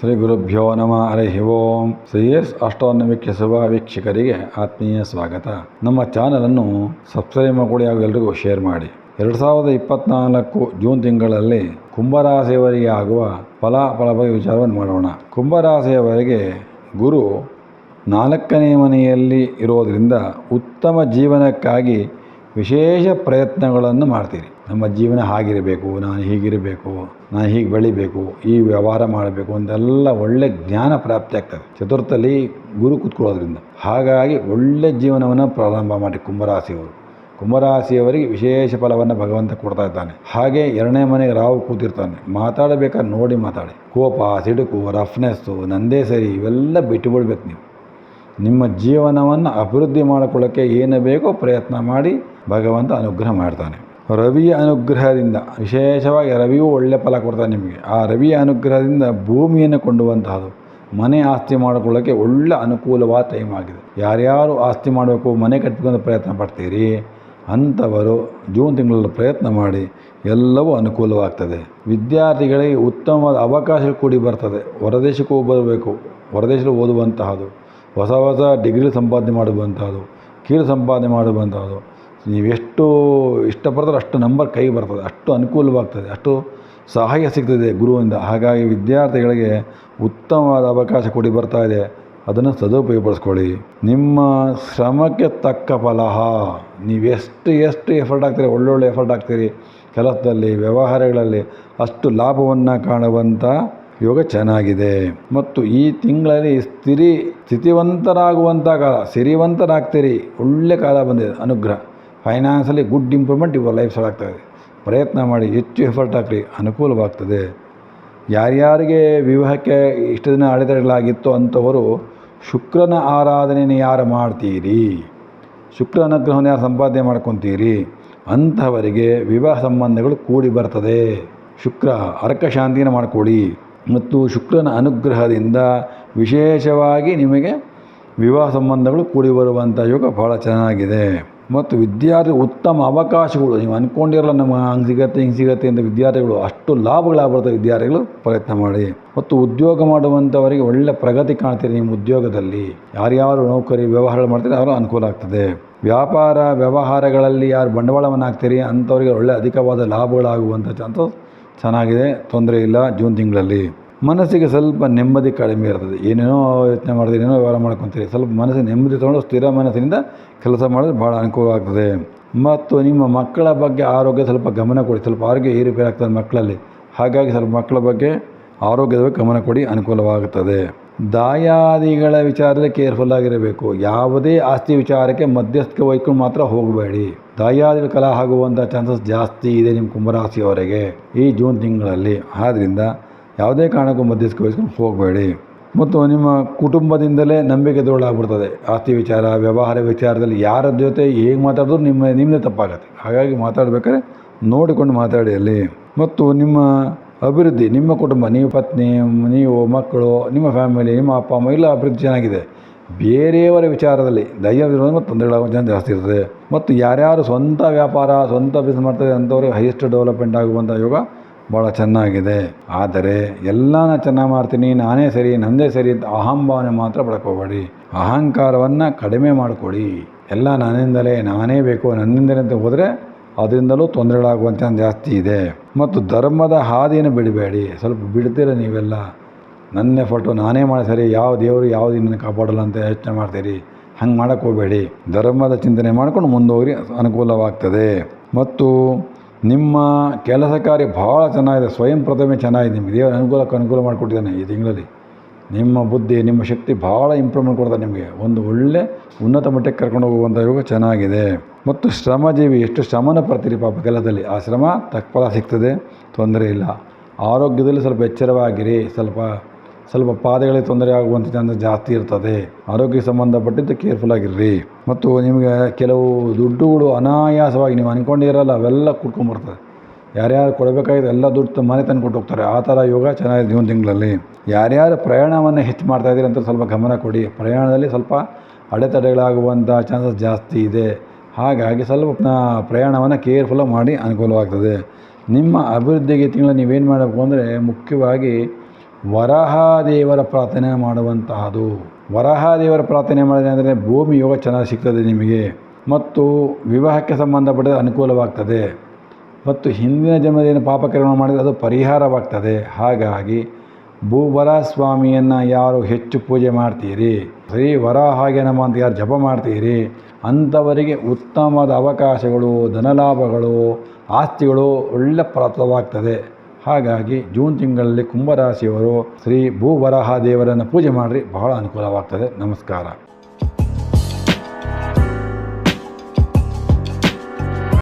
ಶ್ರೀ ಗುರುಭ್ಯೋ ನಮಃ ಹರಿ ಓಂ. ಶ್ರೀ ಎಸ್ ಅಷ್ಟೋನ್ನಮಿಕ್ಕೆ ಶುಭ ವೀಕ್ಷಕರಿಗೆ ಆತ್ಮೀಯ ಸ್ವಾಗತ. ನಮ್ಮ ಚಾನಲನ್ನು ಸಬ್ಸ್ಕ್ರೈಬ್ ಮಾಡಿ ಹಾಗೂ ಎಲ್ರಿಗೂ ಶೇರ್ ಮಾಡಿ. ಎರಡು ಸಾವಿರದ ಇಪ್ಪತ್ನಾಲ್ಕು ಜೂನ್ ತಿಂಗಳಲ್ಲಿ ಕುಂಭರಾಶಿಯವರಿಗೆ ಆಗುವ ಫಲಾಫಲ ಬಗ್ಗೆ ವಿಚಾರವನ್ನು ಮಾಡೋಣ. ಕುಂಭರಾಶಿಯವರಿಗೆ ಗುರು ನಾಲ್ಕನೇ ಮನೆಯಲ್ಲಿ ಇರೋದರಿಂದ ಉತ್ತಮ ಜೀವನಕ್ಕಾಗಿ ವಿಶೇಷ ಪ್ರಯತ್ನಗಳನ್ನು ಮಾಡ್ತೀರಿ. ನಮ್ಮ ಜೀವನ ಹಾಗಿರಬೇಕು, ನಾನು ಹೀಗಿರಬೇಕು, ನಾನು ಹೀಗೆ ಬೆಳಿಬೇಕು, ಈ ವ್ಯವಹಾರ ಮಾಡಬೇಕು ಅಂತೆಲ್ಲ ಒಳ್ಳೆ ಜ್ಞಾನ ಪ್ರಾಪ್ತಿ ಆಗ್ತದೆ. ಚತುರ್ಥಲ್ಲಿ ಗುರು ಕೂತ್ಕೊಳ್ಳೋದ್ರಿಂದ. ಹಾಗಾಗಿ ಒಳ್ಳೆ ಜೀವನವನ್ನು ಪ್ರಾರಂಭ ಮಾಡಿ ಕುಂಭರಾಶಿಯವರು. ಕುಂಭರಾಶಿಯವರಿಗೆ ವಿಶೇಷ ಫಲವನ್ನು ಭಗವಂತ ಕೊಡ್ತಾ ಇದ್ದಾನೆ. ಹಾಗೆ ಎರಡನೇ ಮನೆಗೆ ರಾವು ಕೂತಿರ್ತಾನೆ. ಮಾತಾಡಬೇಕಾದ್ರೆ ನೋಡಿ ಮಾತಾಡಿ. ಕೋಪ, ಸಿಡುಕು ರಫ್ನೆಸ್ಸು ನಂದೇ ಸರಿ ಇವೆಲ್ಲ ಬಿಟ್ಟುಬಿಡ್ಬೇಕು ನೀವು. ನಿಮ್ಮ ಜೀವನವನ್ನು ಅಭಿವೃದ್ಧಿ ಮಾಡಿಕೊಳ್ಳೋಕ್ಕೆ ಏನು ಬೇಕೋ ಪ್ರಯತ್ನ ಮಾಡಿ ಭಗವಂತ ಅನುಗ್ರಹ ಮಾಡ್ತಾನೆ. ರವಿಯ ಅನುಗ್ರಹದಿಂದ, ವಿಶೇಷವಾಗಿ ರವಿಯೂ ಒಳ್ಳೆ ಫಲ ಕೊಡ್ತಾನೆ ನಿಮಗೆ. ಆ ರವಿಯ ಅನುಗ್ರಹದಿಂದ ಭೂಮಿಯನ್ನು ಕೊಂಡುವಂತಹದು. ಮನೆ ಆಸ್ತಿ ಮಾಡಿಕೊಳ್ಳೋಕ್ಕೆ ಒಳ್ಳೆ ಅನುಕೂಲವಾದ ಟೈಮ್ ಆಗಿದೆ. ಯಾರ್ಯಾರು ಆಸ್ತಿ ಮಾಡಬೇಕು, ಮನೆ ಕಟ್ಟಬೇಕಂತ ಪ್ರಯತ್ನ ಪಡ್ತೀರಿ, ಅಂಥವರು ಜೂನ್ ತಿಂಗಳಲ್ಲಿ ಪ್ರಯತ್ನ ಮಾಡಿ ಎಲ್ಲವೂ ಅನುಕೂಲವಾಗ್ತದೆ. ವಿದ್ಯಾರ್ಥಿಗಳಿಗೆ ಉತ್ತಮವಾದ ಅವಕಾಶ ಕೂಡಿ ಬರ್ತದೆ. ಹೊರದೇಶಕ್ಕೂ ಬರಬೇಕು. ಹೊರದೇಶದಲ್ಲಿ ಓದುವಂತಹದು. ಹೊಸ ಹೊಸ ಡಿಗ್ರಿ ಸಂಪಾದನೆ ಮಾಡುವಂಥದ್ದು ಕೀಳು ಸಂಪಾದನೆ ಮಾಡುವಂಥದ್ದು ನೀವೆಷ್ಟು ಇಷ್ಟಪಡ್ತಾರೆ ಅಷ್ಟು ನಂಬರ್ ಕೈ ಬರ್ತದೆ, ಅಷ್ಟು ಅನುಕೂಲವಾಗ್ತದೆ, ಅಷ್ಟು ಸಹಾಯ ಸಿಗ್ತದೆ ಗುರುವಿಂದ. ಹಾಗಾಗಿ ವಿದ್ಯಾರ್ಥಿಗಳಿಗೆ ಉತ್ತಮವಾದ ಅವಕಾಶ ಕೊಡಿ ಬರ್ತಾ ಇದೆ. ಅದನ್ನು ಸದುಪಯೋಗಪಡಿಸ್ಕೊಳ್ಳಿ. ನಿಮ್ಮ ಶ್ರಮಕ್ಕೆ ತಕ್ಕ ಫಲ. ನೀವೆಷ್ಟು ಎಷ್ಟು ಎಫರ್ಟ್ ಆಗ್ತೀರಿ ಒಳ್ಳೊಳ್ಳೆ ಎಫರ್ಟ್ ಆಗ್ತೀರಿ ಕೆಲಸದಲ್ಲಿ, ವ್ಯವಹಾರಗಳಲ್ಲಿ ಅಷ್ಟು ಲಾಭವನ್ನು ಕಾಣುವಂಥ ಯೋಗ ಚೆನ್ನಾಗಿದೆ. ಮತ್ತು ಈ ತಿಂಗಳಲ್ಲಿ ಸ್ಥಿರಿ ಸ್ಥಿತಿವಂತರಾಗುವಂಥ ಕಾಲ, ಸಿರಿವಂತರಾಗ್ತೀರಿ. ಒಳ್ಳೆ ಕಾಲ ಬಂದಿದೆ, ಅನುಗ್ರಹ. ಫೈನಾನ್ಸಲ್ಲಿ ಗುಡ್ ಇಂಪ್ರೂವ್ಮೆಂಟ್ ಇವರ ಲೈಫ್ ಸ್ಟಾರ್ಟ್ ಆಗ್ತದೆ. ಪ್ರಯತ್ನ ಮಾಡಿ ಹೆಚ್ಚು ಎಫರ್ಟ್ ಹಾಕ್ರಿ, ಅನುಕೂಲವಾಗ್ತದೆ. ಯಾರ್ಯಾರಿಗೆ ವಿವಾಹಕ್ಕೆ ಇಷ್ಟು ದಿನ ಅಡೆತಡೆಗಳಾಗಿತ್ತು ಅಂಥವರು ಶುಕ್ರನ ಆರಾಧನೆಯನ್ನು ಯಾರು ಮಾಡ್ತೀರಿ? ಶುಕ್ರ ಅನುಗ್ರಹವನ್ನು ಯಾರು ಸಂಪಾದನೆ ಮಾಡ್ಕೊತೀರಿ? ಅಂಥವರಿಗೆ ವಿವಾಹ ಸಂಬಂಧಗಳು ಕೂಡಿ ಬರ್ತದೆ. ಶುಕ್ರ ಅರ್ಕ ಶಾಂತಿನ ಮಾಡಿಕೊಡಿ. ಮತ್ತು ಶುಕ್ರನ ಅನುಗ್ರಹದಿಂದ ವಿಶೇಷವಾಗಿ ನಿಮಗೆ ವಿವಾಹ ಸಂಬಂಧಗಳು ಕೂಡಿ ಬರುವಂಥ ಯೋಗ ಭಾಳ ಚೆನ್ನಾಗಿದೆ. ಮತ್ತು ವಿದ್ಯಾರ್ಥಿ ಉತ್ತಮ ಅವಕಾಶಗಳು, ನೀವು ಅಂದ್ಕೊಂಡಿರಲ್ಲ ನಮ್ಮ ಹಂಗೆ ಸಿಗತ್ತೆ, ಹಿಂಗೆ ಸಿಗತ್ತೆ ಅಂತ ವಿದ್ಯಾರ್ಥಿಗಳು, ಅಷ್ಟು ಲಾಭಗಳಾಗ್ಬರ್ತವೆ ವಿದ್ಯಾರ್ಥಿಗಳು. ಪ್ರಯತ್ನ ಮಾಡಿ. ಮತ್ತು ಉದ್ಯೋಗ ಮಾಡುವಂಥವರಿಗೆ ಒಳ್ಳೆ ಪ್ರಗತಿ ಕಾಣ್ತೀರಿ ನಿಮ್ಮ ಉದ್ಯೋಗದಲ್ಲಿ. ಯಾರ್ಯಾರು ನೌಕರಿ ವ್ಯವಹಾರ ಮಾಡ್ತೀರಿ ಅವರು ಅನುಕೂಲ ಆಗ್ತದೆ. ವ್ಯಾಪಾರ, ವ್ಯವಹಾರಗಳಲ್ಲಿ ಯಾರು ಬಂಡವಾಳವನ್ನು ಹಾಕ್ತೀರಿ ಅಂಥವರಿಗೆ ಒಳ್ಳೆ ಅಧಿಕವಾದ ಲಾಭಗಳಾಗುವಂಥ ಚಾನ್ಸಸ್ ಚೆನ್ನಾಗಿದೆ. ತೊಂದರೆ ಇಲ್ಲ ಜೂನ್ ತಿಂಗಳಲ್ಲಿ. ಮನಸ್ಸಿಗೆ ಸ್ವಲ್ಪ ನೆಮ್ಮದಿ ಕಡಿಮೆ ಇರ್ತದೆ. ಏನೇನೋ ಯೋಚನೆ ಮಾಡಿದ್ರೆ, ಏನೇನೋ ವ್ಯವಹಾರ ಮಾಡ್ಕೊತೀರಿ, ಸ್ವಲ್ಪ ಮನಸ್ಸಿಗೆ ನೆಮ್ಮದಿ ತೊಗೊಂಡು ಸ್ಥಿರ ಮನಸ್ಸಿನಿಂದ ಕೆಲಸ ಮಾಡಿದ್ರೆ ಭಾಳ ಅನುಕೂಲ ಆಗ್ತದೆ. ಮತ್ತು ನಿಮ್ಮ ಮಕ್ಕಳ ಬಗ್ಗೆ ಆರೋಗ್ಯ ಸ್ವಲ್ಪ ಗಮನ ಕೊಡಿ. ಸ್ವಲ್ಪ ಆರೋಗ್ಯ ಏರುಪೇರು ಆಗ್ತದೆ ಮಕ್ಕಳಲ್ಲಿ. ಹಾಗಾಗಿ ಸ್ವಲ್ಪ ಮಕ್ಕಳ ಬಗ್ಗೆ ಆರೋಗ್ಯದ ಬಗ್ಗೆ ಗಮನ ಕೊಡಿ, ಅನುಕೂಲವಾಗುತ್ತದೆ. ದಾಯಾದಿಗಳ ವಿಚಾರದಲ್ಲಿ ಕೇರ್ಫುಲ್ ಆಗಿರಬೇಕು. ಯಾವುದೇ ಆಸ್ತಿ ವಿಚಾರಕ್ಕೆ ಮಧ್ಯಸ್ಥಿಕೆ ವಹಿಕೊಂಡು ಮಾತ್ರ ಹೋಗಬೇಡಿ. ದಾಯಾದಿಗಳ ಕಲಾ ಆಗುವಂಥ ಚಾನ್ಸಸ್ ಜಾಸ್ತಿ ಇದೆ ನಿಮ್ಮ ಕುಂಭರಾಶಿಯವರೆಗೆ ಈ ಜೂನ್ ತಿಂಗಳಲ್ಲಿ. ಆದ್ದರಿಂದ ಯಾವುದೇ ಕಾರಣಕ್ಕೂ ಮಧ್ಯಸ್ಥಿಕೆ ವಹಿಸ್ಕೊಂಡು ಹೋಗಬೇಡಿ. ಮತ್ತು ನಿಮ್ಮ ಕುಟುಂಬದಿಂದಲೇ ನಂಬಿಕೆ ದೊಡ್ಡಾಗ್ಬಿಡ್ತದೆ ಆಸ್ತಿ ವಿಚಾರ, ವ್ಯವಹಾರ ವಿಚಾರದಲ್ಲಿ ಯಾರ ಜೊತೆ ಹೇಗೆ ಮಾತಾಡಿದ್ರು ನಿಮ್ಮ ನಿಮ್ಮದೇ ತಪ್ಪಾಗತ್ತೆ. ಹಾಗಾಗಿ ಮಾತಾಡಬೇಕಾದ್ರೆ ನೋಡಿಕೊಂಡು ಮಾತಾಡಿ ಅಲ್ಲಿ. ಮತ್ತು ನಿಮ್ಮ ಅಭಿವೃದ್ಧಿ, ನಿಮ್ಮ ಕುಟುಂಬ, ನೀವು ಪತ್ನಿ, ನೀವು ಮಕ್ಕಳು, ನಿಮ್ಮ ಫ್ಯಾಮಿಲಿ, ನಿಮ್ಮ ಅಪ್ಪ, ಅಮ್ಮ, ಎಲ್ಲ ಅಭಿವೃದ್ಧಿ ಚೆನ್ನಾಗಿದೆ. ಬೇರೆಯವರ ವಿಚಾರದಲ್ಲಿ ದೈವ ತೊಂದರೆಗಳಾಗೋ ಜನ ಜಾಸ್ತಿ ಇರ್ತದೆ. ಮತ್ತು ಯಾರ್ಯಾರು ಸ್ವಂತ ವ್ಯಾಪಾರ, ಸ್ವಂತ ಬಿಸ್ನೆಸ್ ಮಾಡ್ತಾರೆ ಅಂಥವ್ರಿಗೆ ಹೈಯೆಸ್ಟ್ ಡೆವಲಪ್ಮೆಂಟ್ ಆಗುವಂಥ ಯೋಗ ಭಾಳ ಚೆನ್ನಾಗಿದೆ. ಆದರೆ ಎಲ್ಲನ ಚೆನ್ನಾಗಿ ಮಾಡ್ತೀನಿ, ನಾನೇ ಸರಿ, ನಂದೇ ಸರಿ ಅಂತ ಅಹಂಭಾವನೆ ಮಾತ್ರ ಬಳಕೋಬೇಡಿ ಅಹಂಕಾರವನ್ನು ಕಡಿಮೆ ಮಾಡಿಕೊಡಿ. ಎಲ್ಲ ನನ್ನಿಂದಲೇ, ನಾನೇ ಬೇಕು, ನನ್ನಿಂದಲೇ ಅಂತ ಹೋದರೆ ಅದರಿಂದಲೂ ತೊಂದರೆಗಳಾಗುವಂಥ ಜಾಸ್ತಿ ಇದೆ. ಮತ್ತು ಧರ್ಮದ ಹಾದಿಯನ್ನು ಬಿಡಬೇಡಿ. ಸ್ವಲ್ಪ ಬಿಡ್ತೀರ ನೀವೆಲ್ಲ? ನನ್ನ ಫೋಟೋ ನಾನೇ ಮಾಡಿ ಸರಿ, ಯಾವ ದೇವರು ಯಾವುದು ಇನ್ನೂ ಕಾಪಾಡಲ್ಲ ಅಂತ ಯೋಚನೆ ಮಾಡ್ತೀರಿ? ಹಂಗೆ ಮಾಡೋಕ್ಕೆ ಹೋಗಬೇಡಿ. ಧರ್ಮದ ಚಿಂತನೆ ಮಾಡ್ಕೊಂಡು ಮುಂದೋಗ್ರಿ, ಅನುಕೂಲವಾಗ್ತದೆ. ಮತ್ತು ನಿಮ್ಮ ಕೆಲಸ ಕಾರ್ಯ ಭಾಳ ಚೆನ್ನಾಗಿದೆ, ಸ್ವಯಂ ಪ್ರಥಮೆ ಚೆನ್ನಾಗಿದೆ, ನಿಮಗೆ ದೇವರ ಅನುಕೂಲಕ್ಕೆ ಅನುಕೂಲ ಮಾಡಿಕೊಟ್ಟಿದ್ದಾನೆ ಈ ತಿಂಗಳಲ್ಲಿ. ನಿಮ್ಮ ಬುದ್ಧಿ, ನಿಮ್ಮ ಶಕ್ತಿ ಭಾಳ ಇಂಪ್ರೂವ್ಮೆಂಟ್ ಕೊಡ್ತಾರೆ ನಿಮಗೆ. ಒಂದು ಒಳ್ಳೆ ಉನ್ನತ ಮಟ್ಟಕ್ಕೆ ಕರ್ಕೊಂಡು ಹೋಗುವಂಥ ಯೋಗ ಚೆನ್ನಾಗಿದೆ. ಮತ್ತು ಶ್ರಮಜೀವಿ, ಎಷ್ಟು ಶ್ರಮನ ಪಡ್ತೀರಿ ಪಾಪ ಕೆಲಸದಲ್ಲಿ? ಆ ಶ್ರಮ ತಕ್ಕ ಸಿಗ್ತದೆ, ತೊಂದರೆ ಇಲ್ಲ. ಆರೋಗ್ಯದಲ್ಲಿ ಸ್ವಲ್ಪ ಎಚ್ಚರವಾಗಿರಿ, ಸ್ವಲ್ಪ ಸ್ವಲ್ಪ ಪಾದಗಳಿಗೆ ತೊಂದರೆ ಆಗುವಂಥ ಚಾನ್ಸಸ್ ಜಾಸ್ತಿ ಇರ್ತದೆ. ಆರೋಗ್ಯಕ್ಕೆ ಸಂಬಂಧಪಟ್ಟಿದ್ದು ಕೇರ್ಫುಲ್ ಆಗಿರ್ರಿ. ಮತ್ತು ನಿಮಗೆ ಕೆಲವು ದುಡ್ಡುಗಳು ಅನಾಯಾಸವಾಗಿ ನೀವು ಅಂದ್ಕೊಂಡಿರಲ್ಲ ಅವೆಲ್ಲ ಕುಟ್ಕೊಂಡ್ಬರ್ತದೆ ಯಾರ್ಯಾರು ಕೊಡಬೇಕಾಗಿದೆ ಎಲ್ಲ ದುಡ್ಡು ಮನೆ ತಂದು ಕೊಟ್ಟು ಹೋಗ್ತಾರೆ ಆ ಥರ ಯೋಗ ಚೆನ್ನಾಗಿದೆ ಜೂನ್ ತಿಂಗಳಲ್ಲಿ. ಯಾರ್ಯಾರು ಪ್ರಯಾಣವನ್ನು ಹೆಚ್ಚು ಮಾಡ್ತಾ ಇದ್ದೀರಿ ಅಂತ ಸ್ವಲ್ಪ ಗಮನ ಕೊಡಿ. ಪ್ರಯಾಣದಲ್ಲಿ ಸ್ವಲ್ಪ ಅಡೆತಡೆಗಳಾಗುವಂಥ ಚಾನ್ಸಸ್ ಜಾಸ್ತಿ ಇದೆ. ಹಾಗಾಗಿ ಸ್ವಲ್ಪ ಪ್ರಯಾಣವನ್ನು ಕೇರ್ಫುಲ್ಲಾಗಿ ಮಾಡಿ ಅನುಕೂಲವಾಗ್ತದೆ. ನಿಮ್ಮ ಅಭಿವೃದ್ಧಿಗೆ ತಿಂಗಳು ನೀವೇನು ಮಾಡಬೇಕು ಅಂದರೆ ಮುಖ್ಯವಾಗಿ ವರಹಾದೇವರ ಪ್ರಾರ್ಥನೆ ಮಾಡುವಂತಹದು. ವರಹಾದೇವರ ಪ್ರಾರ್ಥನೆ ಮಾಡಿದೆ ಅಂದರೆ ಭೂಮಿ ಯೋಗ ಚೆನ್ನಾಗಿ ಸಿಗ್ತದೆ ನಿಮಗೆ. ಮತ್ತು ವಿವಾಹಕ್ಕೆ ಸಂಬಂಧಪಟ್ಟ ಅನುಕೂಲವಾಗ್ತದೆ. ಮತ್ತು ಹಿಂದಿನ ಜನ್ಮದೇನು ಪಾಪಕರ್ಮ ಮಾಡಿದರೆ ಅದು ಪರಿಹಾರವಾಗ್ತದೆ. ಹಾಗಾಗಿ ಭೂವರ ಸ್ವಾಮಿಯನ್ನು ಯಾರು ಹೆಚ್ಚು ಪೂಜೆ ಮಾಡ್ತೀರಿ? ಶ್ರೀ ವರಾಹಾಗೆ ನಮ್ಮ ಅಂತ ಯಾರು ಜಪ ಮಾಡ್ತೀರಿ? ಅಂಥವರಿಗೆ ಉತ್ತಮವಾದ ಅವಕಾಶಗಳು, ಧನಲಾಭಗಳು, ಆಸ್ತಿಗಳು ಒಳ್ಳೆ ಪ್ರಾಪ್ತವಾಗ್ತದೆ. ಹಾಗಾಗಿ ಜೂನ್ ತಿಂಗಳಲ್ಲಿ ಕುಂಭರಾಶಿಯವರು ಶ್ರೀ ಭೂವರಾಹ ದೇವರನ್ನು ಪೂಜೆ ಮಾಡಿರಿ ಬಹಳ ಅನುಕೂಲವಾಗ್ತದೆ. ನಮಸ್ಕಾರ.